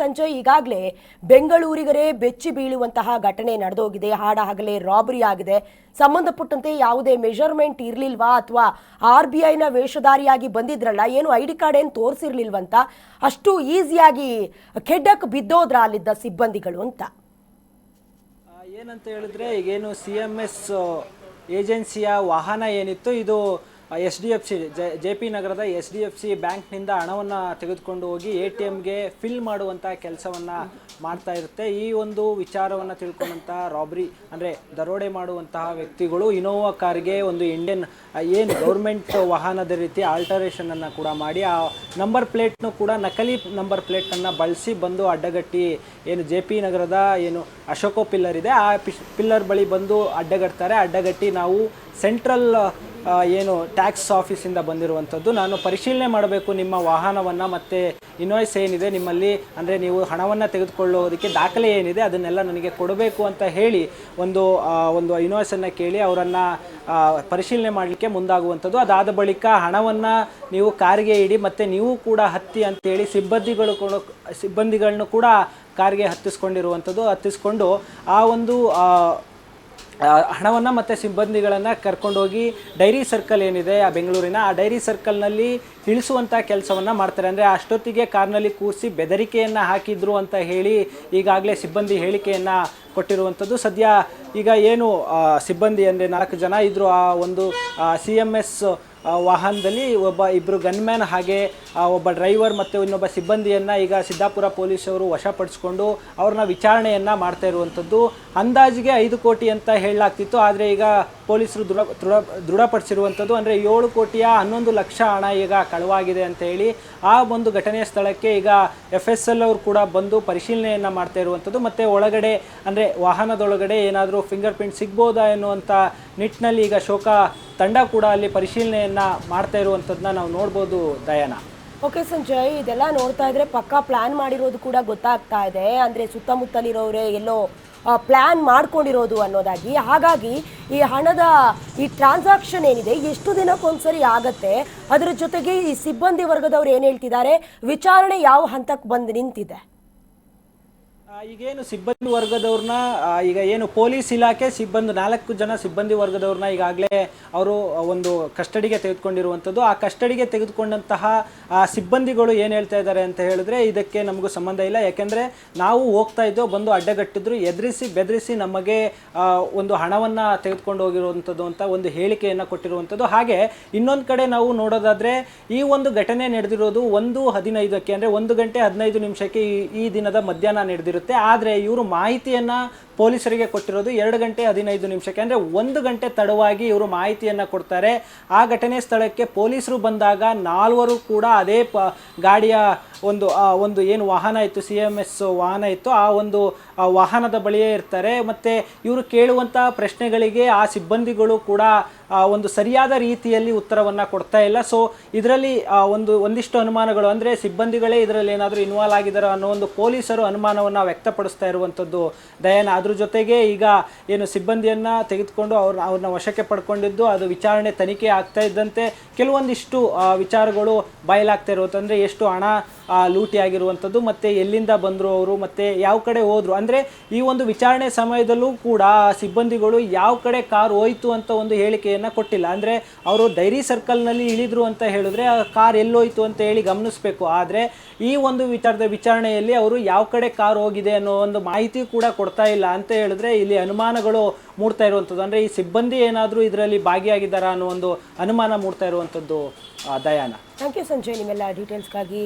ಸಂಜಯ್ ಈಗಾಗಲೇ ಬೆಂಗಳೂರಿಗರೇ ಬೆಚ್ಚಿ ಬೀಳುವಂತಹ ಘಟನೆ ನಡೆದೋಗಿದೆ. ಹಾಡ ಹಗಲೇ ರಾಬರಿ ಆಗಿದೆ. ಸಂಬಂಧಪಟ್ಟಂತೆ ಯಾವುದೇ ಮೆಷರ್ಮೆಂಟ್ ಇರಲಿಲ್ವಾ ಅಥವಾ ಆರ್ ಬಿ ಐನ ವೇಷಧಾರಿಯಾಗಿ ಬಂದಿದ್ರಲ್ಲ, ಏನು ಐ ಡಿ ಕಾರ್ಡ್ ಏನು ತೋರಿಸಿರ್ಲಿಲ್ವಂತ? ಅಷ್ಟು ಈಸಿಯಾಗಿ ಕೆಡ್ಡಕ್ಕೆ ಬಿದ್ದೋದ್ರ ಅಲ್ಲಿದ್ದ ಸಿಬ್ಬಂದಿಗಳು ಅಂತ? ಏನಂತ ಹೇಳಿದ್ರೆ ಈಗೇನು ಸಿ ಎಂ ಎಸ್ ಏಜೆನ್ಸಿಯ ವಾಹನ ಏನಿತ್ತು, ಇದು S D F C, J P ನಗರದ ಎಸ್ ಡಿ ಎಫ್ ಸಿ ಬ್ಯಾಂಕ್ನಿಂದ ಹಣವನ್ನು ತೆಗೆದುಕೊಂಡು ಹೋಗಿ ಎ ಟಿ ಎಮ್ಗೆ ಫಿಲ್ ಮಾಡುವಂಥ ಕೆಲಸವನ್ನು ಮಾಡ್ತಾ ಇರುತ್ತೆ. ಈ ಒಂದು ವಿಚಾರವನ್ನು ತಿಳ್ಕೊಂಡಂತಹ ರಾಬ್ರಿ, ಅಂದರೆ ದರೋಡೆ ಮಾಡುವಂತಹ ವ್ಯಕ್ತಿಗಳು ಇನೋವಾ ಕಾರ್ಗೆ ಒಂದು ಇಂಡಿಯನ್ ಏನು ಗೌರ್ಮೆಂಟ್ ವಾಹನದ ರೀತಿ ಆಲ್ಟರೇಷನನ್ನು ಕೂಡ ಮಾಡಿ, ಆ ನಂಬರ್ ಪ್ಲೇಟ್ನು ಕೂಡ ನಕಲಿ ನಂಬರ್ ಪ್ಲೇಟನ್ನು ಬಳಸಿ ಬಂದು ಅಡ್ಡಗಟ್ಟಿ, ಏನು ಜೆ ಪಿ ನಗರದ ಏನು ಅಶೋಕೋ ಪಿಲ್ಲರ್ ಇದೆ, ಆ ಪಿಲ್ಲರ್ ಬಳಿ ಬಂದು ಅಡ್ಡಗಟ್ತಾರೆ. ಅಡ್ಡಗಟ್ಟಿ ನಾವು ಸೆಂಟ್ರಲ್ ಏನು ಟ್ಯಾಕ್ಸ್ ಆಫೀಸಿಂದ ಬಂದಿರುವಂಥದ್ದು. ನಾನು ಪರಿಶೀಲನೆ ಮಾಡಬೇಕು ನಿಮ್ಮ ವಾಹನವನ್ನು, ಮತ್ತು ಇನ್ವಾಯ್ಸ್ ಏನಿದೆ ನಿಮ್ಮಲ್ಲಿ? ಅಂದರೆ ನೀವು ಹಣವನ್ನು ತೆಗೆದುಕೊಳ್ಳೋದಕ್ಕೆ ದಾಖಲೆ ಏನಿದೆ, ಅದನ್ನೆಲ್ಲ ನನಗೆ ಕೊಡಬೇಕು ಅಂತ ಹೇಳಿ ಒಂದು ಒಂದು ಇನ್ವಾಯ್ಸನ್ನು ಕೇಳಿ ಅವರನ್ನು ಪರಿಶೀಲನೆ ಮಾಡಲಿಕ್ಕೆ ಮುಂದಾಗುವಂಥದ್ದು. ಅದಾದ ಬಳಿಕ ಹಣವನ್ನು ನೀವು ಕಾರಿಗೆ ಇಡಿ, ಮತ್ತು ನೀವು ಕೂಡ ಹತ್ತಿ ಅಂತೇಳಿ ಸಿಬ್ಬಂದಿಗಳು ಕೂಡ ಸಿಬ್ಬಂದಿಗಳನ್ನು ಕೂಡ ಕಾರಿಗೆ ಹತ್ತಿಸ್ಕೊಂಡಿರುವಂಥದ್ದು. ಹತ್ತಿಸ್ಕೊಂಡು ಆ ಒಂದು ಹಣವನ್ನು ಮತ್ತು ಸಿಬ್ಬಂದಿಗಳನ್ನು ಕರ್ಕೊಂಡೋಗಿ ಡೈರಿ ಸರ್ಕಲ್ ಏನಿದೆ ಆ ಬೆಂಗಳೂರಿನ, ಆ ಡೈರಿ ಸರ್ಕಲ್ನಲ್ಲಿ ತಿಳಿಸುವಂಥ ಕೆಲಸವನ್ನು ಮಾಡ್ತಾರೆ. ಅಂದರೆ ಅಷ್ಟೊತ್ತಿಗೆ ಕಾರ್ನಲ್ಲಿ ಕೂರಿಸಿ ಬೆದರಿಕೆಯನ್ನು ಹಾಕಿದ್ರು ಅಂತ ಹೇಳಿ ಈಗಾಗಲೇ ಸಿಬ್ಬಂದಿ ಹೇಳಿಕೆಯನ್ನು ಕೊಟ್ಟಿರುವಂಥದ್ದು. ಸದ್ಯ ಈಗ ಏನು ಸಿಬ್ಬಂದಿ ಅಂದರೆ ನಾಲ್ಕು ಜನ ಇದ್ದರು ಆ ಒಂದು ಸಿ ಎಂ ಎಸ್ ವಾಹನದಲ್ಲಿ ಒಬ್ಬ ಇಬ್ಬರು ಗನ್ಮ್ಯಾನ್ ಹಾಗೆ ಒಬ್ಬ ಡ್ರೈವರ್ ಮತ್ತು ಇನ್ನೊಬ್ಬ ಸಿಬ್ಬಂದಿಯನ್ನು ಈಗ ಸಿದ್ದಾಪುರ ಪೊಲೀಸರು ವಶಪಡಿಸ್ಕೊಂಡು ಅವ್ರನ್ನ ವಿಚಾರಣೆಯನ್ನು ಮಾಡ್ತಾ ಇರುವಂಥದ್ದು. ಅಂದಾಜಿಗೆ ಐದು ಕೋಟಿ ಅಂತ ಹೇಳಲಾಗ್ತಿತ್ತು, ಆದರೆ ಈಗ ಪೊಲೀಸರು ದೃಢ ದೃಢ, ದೃಢಪಡಿಸಿರುವಂಥದ್ದು. ಅಂದರೆ ಏಳು ಕೋಟಿಯ ಹನ್ನೊಂದು ಲಕ್ಷ ಹಣ ಈಗ ಕಳವಾಗಿದೆ ಅಂತ ಹೇಳಿ, ಆ ಒಂದು ಘಟನೆಯ ಸ್ಥಳಕ್ಕೆ ಈಗ ಎಫ್ ಎಸ್ ಎಲ್ ಅವರು ಕೂಡ ಬಂದು ಪರಿಶೀಲನೆಯನ್ನು ಮಾಡ್ತಾ ಇರುವಂಥದ್ದು. ಮತ್ತು ಒಳಗಡೆ, ಅಂದರೆ ವಾಹನದೊಳಗಡೆ ಏನಾದರೂ ಫಿಂಗರ್ ಪ್ರಿಂಟ್ ಸಿಗ್ಬೋದಾ ಎನ್ನುವಂಥ ನಿಟ್ಟಿನಲ್ಲಿ ಈಗ ಶೋಕ ತಂಡ ಕೂಡ ಅಲ್ಲಿ ಪರಿಶೀಲನೆಯನ್ನ ಮಾಡ್ತಾ ಇರುವಂಥದ್ದನ್ನ ನಾವು ನೋಡ್ಬೋದು, ದಯಾನ. ಓಕೆ ಸಂಜಯ್, ಇದೆಲ್ಲ ನೋಡ್ತಾ ಇದ್ರೆ ಪಕ್ಕಾ ಪ್ಲಾನ್ ಮಾಡಿರೋದು ಕೂಡ ಗೊತ್ತಾಗ್ತಾ ಇದೆ. ಅಂದ್ರೆ ಸುತ್ತಮುತ್ತಲಿರೋರೆ ಎಲ್ಲೋ ಪ್ಲಾನ್ ಮಾಡ್ಕೊಂಡಿರೋದು ಅನ್ನೋದಾಗಿ. ಹಾಗಾಗಿ ಈ ಹಣದ ಈ ಟ್ರಾನ್ಸಾಕ್ಷನ್ ಏನಿದೆ, ಎಷ್ಟು ದಿನಕ್ಕೊಂದ್ಸರಿ ಆಗತ್ತೆ? ಅದರ ಜೊತೆಗೆ ಈ ಸಿಬ್ಬಂದಿ ವರ್ಗದವ್ರು ಏನ್ ಹೇಳ್ತಿದ್ದಾರೆ? ವಿಚಾರಣೆ ಯಾವ ಹಂತಕ್ಕೆ ಬಂದು ನಿಂತಿದೆ? ಈಗೇನು ಸಿಬ್ಬಂದಿ ವರ್ಗದವ್ರನ್ನ ಈಗ ಏನು ಪೊಲೀಸ್ ಇಲಾಖೆ ಸಿಬ್ಬಂದಿ, ನಾಲ್ಕು ಜನ ಸಿಬ್ಬಂದಿ ವರ್ಗದವ್ರನ್ನ ಈಗಾಗಲೇ ಅವರು ಒಂದು ಕಸ್ಟಡಿಗೆ ತೆಗೆದುಕೊಂಡಿರುವಂಥದ್ದು. ಆ ಕಸ್ಟಡಿಗೆ ತೆಗೆದುಕೊಂಡಂತಹ, ಆ, ಸಿಬ್ಬಂದಿಗಳು ಏನು ಹೇಳ್ತಾ ಇದ್ದಾರೆ ಅಂತ ಹೇಳಿದ್ರೆ ಇದಕ್ಕೆ ನಮಗೂ ಸಂಬಂಧ ಇಲ್ಲ. ಯಾಕೆಂದರೆ ನಾವು ಹೋಗ್ತಾ ಇದ್ದೋ, ಬಂದು ಅಡ್ಡಗಟ್ಟಿದ್ರು, ಎದುರಿಸಿ ಬೆದರಿಸಿ ನಮಗೆ ಒಂದು ಹಣವನ್ನು ತೆಗೆದುಕೊಂಡು ಹೋಗಿರುವಂಥದ್ದು ಅಂತ ಒಂದು ಹೇಳಿಕೆಯನ್ನು ಕೊಟ್ಟಿರುವಂಥದ್ದು. ಹಾಗೆ ಇನ್ನೊಂದು ಕಡೆ ನಾವು ನೋಡೋದಾದರೆ ಈ ಒಂದು ಘಟನೆ ನಡೆದಿರೋದು ಒಂದು ಹದಿನೈದಕ್ಕೆ, ಅಂದರೆ ಒಂದು ಗಂಟೆ ಹದಿನೈದು ನಿಮಿಷಕ್ಕೆ ಈ ದಿನದ ಮಧ್ಯಾಹ್ನ ನಡೆದಿರುತ್ತೆ ಆದರೆ ಇವರು ಮಾಹಿತಿಯನ್ನು ಪೊಲೀಸರಿಗೆ ಕೊಟ್ಟಿರೋದು ಎರಡು ಗಂಟೆ ಹದಿನೈದು ನಿಮಿಷಕ್ಕೆ. ಅಂದರೆ ಒಂದು ಗಂಟೆ ತಡವಾಗಿ ಇವರು ಮಾಹಿತಿಯನ್ನು ಕೊಡ್ತಾರೆ. ಆ ಘಟನೆ ಸ್ಥಳಕ್ಕೆ ಪೊಲೀಸರು ಬಂದಾಗ ನಾಲ್ವರು ಕೂಡ ಅದೇ ಪ, ಗಾಡಿಯ ಒಂದು ಒಂದು ಏನು ವಾಹನ ಇತ್ತು, ಸಿ ಎಂ ಎಸ್ ವಾಹನ ಇತ್ತು, ಆ ಒಂದು ವಾಹನದ ಬಳಿಯೇ ಇರ್ತಾರೆ. ಮತ್ತು ಇವರು ಕೇಳುವಂಥ ಪ್ರಶ್ನೆಗಳಿಗೆ ಆ ಸಿಬ್ಬಂದಿಗಳು ಕೂಡ ಒಂದು ಸರಿಯಾದ ರೀತಿಯಲ್ಲಿ ಉತ್ತರವನ್ನು ಕೊಡ್ತಾ ಇಲ್ಲ. ಸೊ ಇದರಲ್ಲಿ ಒಂದು, ಒಂದಿಷ್ಟು ಅನುಮಾನಗಳು. ಅಂದರೆ ಸಿಬ್ಬಂದಿಗಳೇ ಇದರಲ್ಲಿ ಏನಾದರೂ ಇನ್ವಾಲ್ವ್ ಆಗಿದ್ದಾರೆ ಅನ್ನೋ ಒಂದು ಪೊಲೀಸರು ಅನುಮಾನವನ್ನು ವ್ಯಕ್ತಪಡಿಸ್ತಾ ಇರುವಂಥದ್ದು ದಯನ ಅದ್ರ ಜೊತೆಗೆ ಈಗ ಏನು ಸಿಬ್ಬಂದಿಯನ್ನು ತೆಗೆದುಕೊಂಡು ಅವ್ರನ್ನ ಅವ್ರನ್ನ ವಶಕ್ಕೆ ಪಡ್ಕೊಂಡಿದ್ದು, ಅದು ವಿಚಾರಣೆ ತನಿಖೆ ಆಗ್ತಾ ಇದ್ದಂತೆ ಕೆಲವೊಂದಿಷ್ಟು ವಿಚಾರಗಳು ಬಯಲಾಗ್ತಾ ಇರೋದು ಅಂದರೆ ಎಷ್ಟು ಹಣ ಲೂಟಿ ಆಗಿರುವಂಥದ್ದು ಮತ್ತು ಎಲ್ಲಿಂದ ಬಂದರು ಅವರು, ಮತ್ತು ಯಾವ ಕಡೆ ಹೋದರು. ಅಂದರೆ ಈ ಒಂದು ವಿಚಾರಣೆ ಸಮಯದಲ್ಲೂ ಕೂಡ ಸಿಬ್ಬಂದಿಗಳು ಯಾವ ಕಡೆ ಕಾರ್ ಹೋಯ್ತು ಅಂತ ಒಂದು ಹೇಳಿಕೆಯನ್ನು ಕೊಟ್ಟಿಲ್ಲ. ಅಂದರೆ ಅವರು ಡೈರಿ ಸರ್ಕಲ್ನಲ್ಲಿ ಇಳಿದ್ರು ಅಂತ ಹೇಳಿದ್ರೆ ಆ ಕಾರ್ ಎಲ್ಲೋಯ್ತು ಅಂತ ಹೇಳಿ ಗಮನಿಸಬೇಕು. ಆದರೆ ಈ ಒಂದು ವಿಚಾರದ ವಿಚಾರಣೆಯಲ್ಲಿ ಅವರು ಯಾವ ಕಡೆ ಕಾರ್ ಹೋಗಿದೆ ಅನ್ನೋ ಒಂದು ಮಾಹಿತಿ ಕೂಡ ಕೊಡ್ತಾ ಇಲ್ಲ. ಅಂತ ಹೇಳಿದ್ರೆ ಇಲ್ಲಿ ಅನುಮಾನಗಳು ಮೂಡ್ತಾ ಇರುವಂಥದ್ದು. ಅಂದರೆ ಈ ಸಿಬ್ಬಂದಿ ಏನಾದರೂ ಇದರಲ್ಲಿ ಭಾಗಿಯಾಗಿದ್ದಾರಾ ಅನ್ನೋ ಒಂದು ಅನುಮಾನ ಮೂಡ್ತಾ ಇರುವಂಥದ್ದು ದಯಾನ. Thank you Sanjay. ನಿಮ್ಮೆಲ್ಲ ಡೀಟೇಲ್ಸ್ಗಾಗಿ